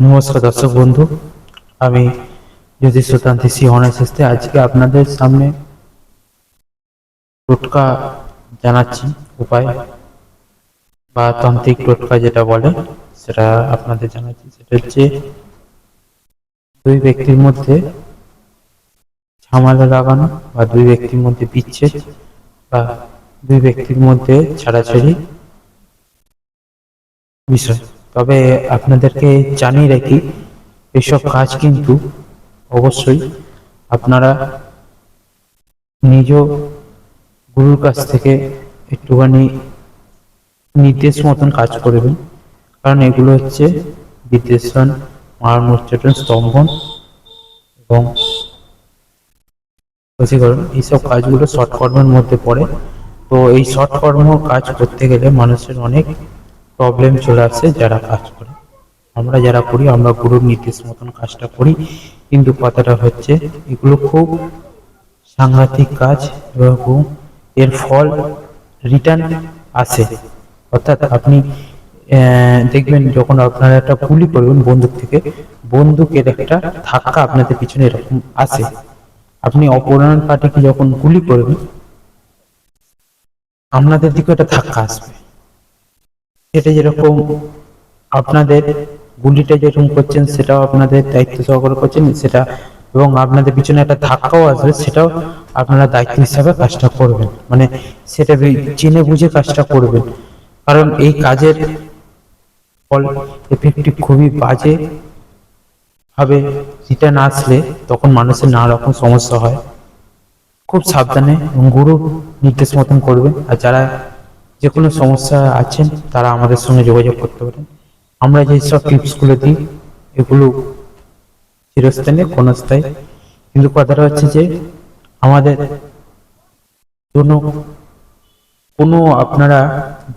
নমস্কার দর্শক বন্ধু, আমি জ্যোতিষ সুতান্তি সি অনার্সে আজকে আপনাদের সামনে টোটকা জানাচ্ছি উপায় বা তান্ত্রিক টোটকা যেটা বলে, সেটা আপনাদের জানাচ্ছি। সেটা হচ্ছে দুই ব্যক্তির মধ্যে ঝামেলা লাগানো বা দুই ব্যক্তির মধ্যে বিচ্ছেদ বা দুই ব্যক্তির মধ্যে ছাড়াছাড়ি বিষয় তবে আপনাদেরকে জানিয়ে রাখি, এসব কাজ কিন্তু অবশ্যই আপনারা নিজ গুরুর কাছ থেকে একটুখানি নির্দেশ মতন কাজ করবেন। কারণ এগুলো হচ্ছে বিদ্বেষণ মার মোচ্চাটন স্তম্ভন এবং এইসব কাজগুলো শর্ট কর্মের মধ্যে পড়ে। তো এই শর্ট কর্ম কাজ করতে গেলে মানুষের অনেক প্রবলেম চলে আসে যারা কাজ করে। আমরা যারা করি আমরা গুরুর নির্দেশ মতন কাজটা করি। কিন্তু কথাটা হচ্ছে, এগুলো খুব সাংঘাতিক কাজ এবং এর ফল রিটার্ন আসে। অর্থাৎ আপনি দেখবেন যখন আপনারা একটা গুলি করবেন বন্দুক থেকে, বন্দুকের একটা ধাক্কা আপনাদের পিছনে এরকম আসে। আপনি অপরাণ পার্টিকে যখন গুলি করবেন আপনাদের দিকে একটা ধাক্কা আসবে। সেটা যেরকম আপনাদের গুলিটা যেরকম করছেন, সেটাও আপনাদের দায়িত্ব সহকারে করছেন, সেটা এবং আপনাদের পিছনে একটা ধাক্কাও আসবে, সেটাও আপনারা দায়িত্ব হিসাবে কাজটা করবেন। মানে সেটা জেনে বুঝে কাজটা করবেন। কারণ এই কাজের ফল এফেক্টিভ খুবই বাজে। ভাবে রিটার্ন আসলে তখন মানুষের নানা রকম সমস্যা হয়। খুব সাবধানে গুরু নির্দেশ মতন করবেন। আর যারা যে কোনো সমস্যা আছেন, তারা আমাদের সঙ্গে যোগাযোগ করতে পারেন। আমরা যে সব টিপসগুলো দিই, এগুলো চিরস্থায়ী, ক্ষণস্থায়ী। কিন্তু কথাটা হচ্ছে যে, আমাদের জন্য কোনো আপনারা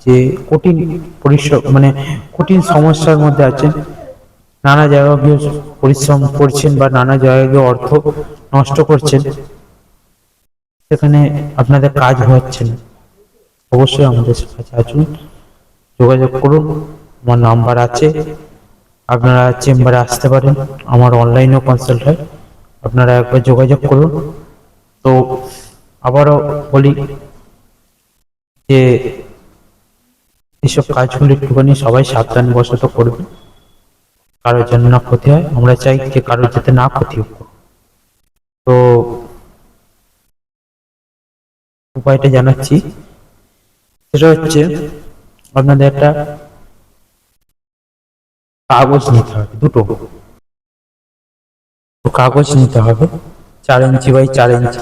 যে কঠিন পরিশ্রম মানে কঠিন সমস্যার মধ্যে আছেন, নানা জায়গায় গিয়ে পরিশ্রম করছেন বা নানা জায়গায় গিয়ে অর্থ নষ্ট করছেন, সেখানে আপনাদের কাজ হচ্ছে না। অবশ্যই আমাদের কাছে আসুন যোগাযোগ করুন, আমার নাম্বার আছে। আপনারা চেম্বারে আসতে পারেন, আমার অনলাইনেও কনসাল্ট হয়। আপনারা একবার যোগাযোগ করুন। তো আবারও বলি যে এসব কাজগুলো একটুখানি সবাই সাবধান বশত করবে। কারোর যেন না ক্ষতি হয়, আমরা চাই যে কারোর যাতে না ক্ষতি হোক। তো উপায়টা জানাচ্ছি সেটা হচ্ছে আপনাদের একটা কাগজ নিতে হবে, দুটো। কাগজ নিতে হবে, চার ইঞ্চি বাই চার ইঞ্চি।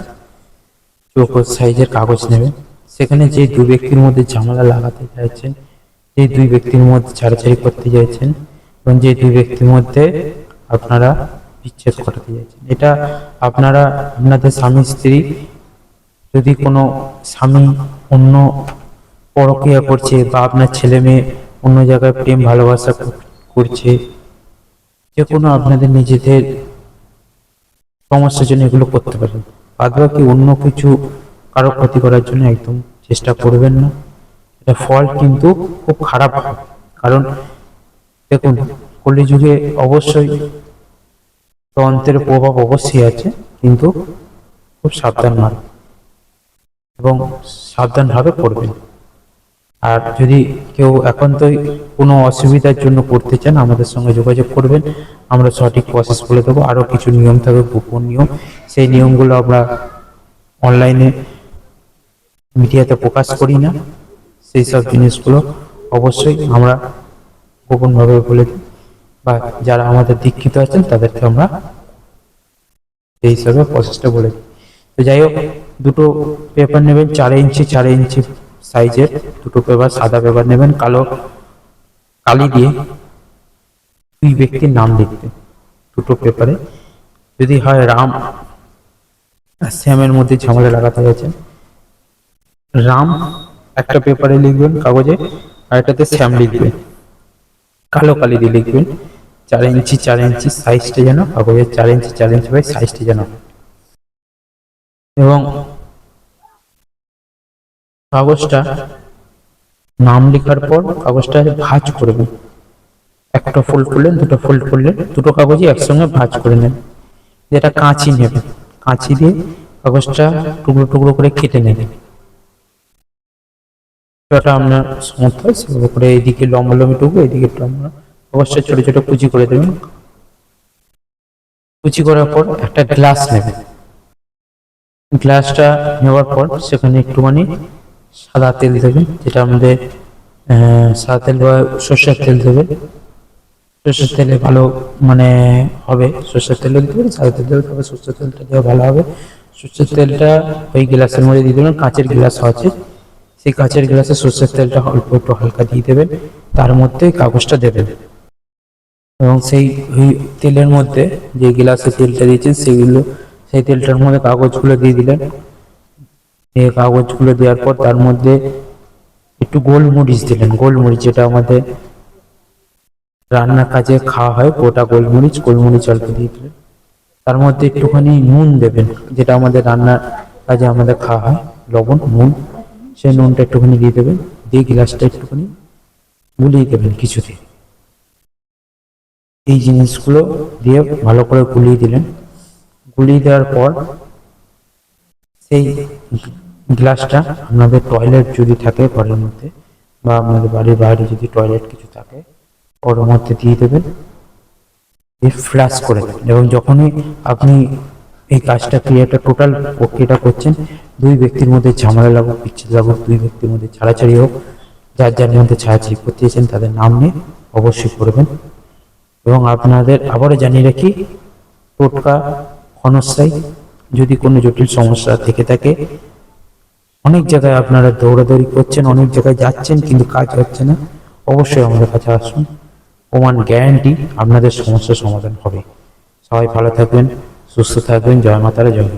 চৌকো সাইজের কাগজ নেবেন সেখানে যে দুই ব্যক্তির মধ্যে ঝামেলা লাগাতে চাইছেন, যে দুই ব্যক্তির মধ্যে ছাড়াছাড়ি করতে চাইছেন এবং যে দুই ব্যক্তির মধ্যে আপনারা বিচ্ছেদ ঘটাতে চাইছেন। এটা আপনারা, আপনাদের স্বামী, স্ত্রী যদি কোনো স্বামী অন্য পরক্রিয়া করছে বা আপনার ছেলে মেয়ে অন্য জায়গায় প্রেম, ভালোবাসা করছে। যে কোনো আপনাদের নিজেদের সমস্যার জন্য এগুলো করতে পারেন। বাদ বাকি অন্য কিছু কারও ক্ষতি করার জন্য একদম চেষ্টা করবেন না। এটা ফল কিন্তু খুব খারাপ। কারণ দেখুন, কলিযুগে অবশ্যই তন্ত্রের প্রভাব অবশ্যই আছে, কিন্তু খুব সাবধান মার এবং সাবধানভাবে করবেন আর যদি কেউ একান্তই কোনো অসুবিধার জন্য করতে চান, আমাদের সঙ্গে যোগাযোগ করবেন। আমরা সঠিক প্রসেস বলে দেবো। আরও কিছু নিয়ম থাকবে, গোপন নিয়ম। সেই নিয়মগুলো আমরা অনলাইনে মিডিয়াতে প্রকাশ করি না। সেই সব জিনিসগুলো অবশ্যই আমরা গোপনভাবে বলে দিই। বা যারা আমাদের দীক্ষিত আছেন, তাদেরকে আমরা সেই হিসাবে প্রসেসটা বলে দিই। তো যাই হোক, দুটো পেপার নেবেন, চার ইঞ্চি চার ইঞ্চি সাইজের দুটো পেপার সাদা পেপার নেবেন, কালো, কালি দিয়ে দুই ব্যক্তির নাম লিখবে দুটো পেপারে যদি হয় রাম, আর শ্যামের মধ্যে ঝামেলা লাগাতে হয়েছে। রাম একটা পেপারে লিখবেন কাগজে, আর একটাতে শ্যাম লিখবেন। কালো কালি দিয়ে লিখবেন, চার ইঞ্চি চার ইঞ্চি সাইজটা যেন, কাগজের চার ইঞ্চি চার ইঞ্চি বাই সাইজটা যেন। এবং কাগজটা নাম লেখার পর কাগজটা ভাঁজ করবেন একটা ফোল্ড করলেন দুটো ফোল্ড করলেন দুটো কাগজই একসঙ্গে ভাঁজ করে নেন যেটা কাঁচি নেবেন কাঁচি দিয়ে কাগজটা টুকরো টুকরো করে কেটে নেবেন যতটা আপনার সমর্থ হয় সেভাবে করে এইদিকে লম্বা লম্বি টুকরো এইদিকে লম্বা অবশ্যই ছোট ছোট কুচি করে দেবেন কুচি করার পর একটা গ্লাস নেবেন গ্লাসটা নেওয়ার পর সেখানে একটুখানি সাদা তেল দেবেন যেটা আমাদের সাদা তেল বা সর্ষের তেল দেবেন সর্ষের তেলে ভালো মানে হবে। সর্ষের তেল দিতে পারেন সাদা তেল দিতে হবে, সর্ষের তেলটা দেওয়া ভালো হবে। সর্ষের তেলটা ওই গ্লাসের মধ্যে দিয়ে দেবেন কাঁচের গ্লাস আছে। সেই কাঁচের গ্লাসে সর্ষের তেলটা অল্প একটু হালকা দিয়ে দেবেন, তার মধ্যে কাগজটা দেবেন। এবং সেই তেলের মধ্যে যে গ্লাসে তেলটা দিয়েছেন, সেগুলো, সেই তেলটার মধ্যে কাগজগুলো দিয়ে দিলেন। এই কাগজগুলো দেওয়ার পর তার মধ্যে একটু গোলমরিচ দিলেন। গোলমরিচ যেটা আমাদের রান্নার কাজে খাওয়া হয়, গোটা গোলমরিচ গোলমরিচ অল্প দিয়ে দিলেন। তার মধ্যে একটুখানি নুন দেবেন, যেটা আমাদের রান্নার কাজে আমাদের খাওয়া হয়, লবণ, নুন। সেই নুনটা একটুখানি দিয়ে দেবেন, দিয়ে গ্লাসটা একটুখানি গুলিয়ে দেবেন কিছুতে এই জিনিসগুলো দিয়ে ভালো করে গুলিয়ে দিলেন। গুলিয়ে দেওয়ার পর সেই গ্লাসটা আপনাদের টয়লেট যদি থাকে ঘরের মধ্যে বা আপনাদের বাড়ির বাইরে যদি টয়লেট কিছু থাকে, ওর মধ্যে দিয়ে দেবেন। দিয়ে ফ্ল্যাশ করে দেবেন। এবং যখনই আপনি এই কাজটা ক্রিয়াটা টোটাল প্রক্রিয়াটা করছেন, দুই ব্যক্তির মধ্যে ঝামেলা লাগুক, বিচ্ছেদ লাগুক, দুই ব্যক্তির মধ্যে ছাড়াছাড়ি হোক, যার যার মধ্যে ছাড়াছাড়ি করতে চেয়েছেন তাদের নাম নিয়ে অবশ্যই করবেন এবং আপনাদের আবারও জানিয়ে রাখি, টোটকা ক্ষণস্থায়ী, যদি কোনো জটিল সমস্যা থেকে থাকে অনেক জায়গায় আপনারা দৌড়াদৌড়ি করছেন, অনেক জায়গায় যাচ্ছেন, কিন্তু কাজ হচ্ছে না। অবশ্যই আমাদের কাছে আসুন। প্রমাণ গ্যারান্টি আপনাদের সমস্যার সমাধান হবে। সবাই ভালো থাকবেন, সুস্থ থাকবেন। জয় মাতারা, জয়।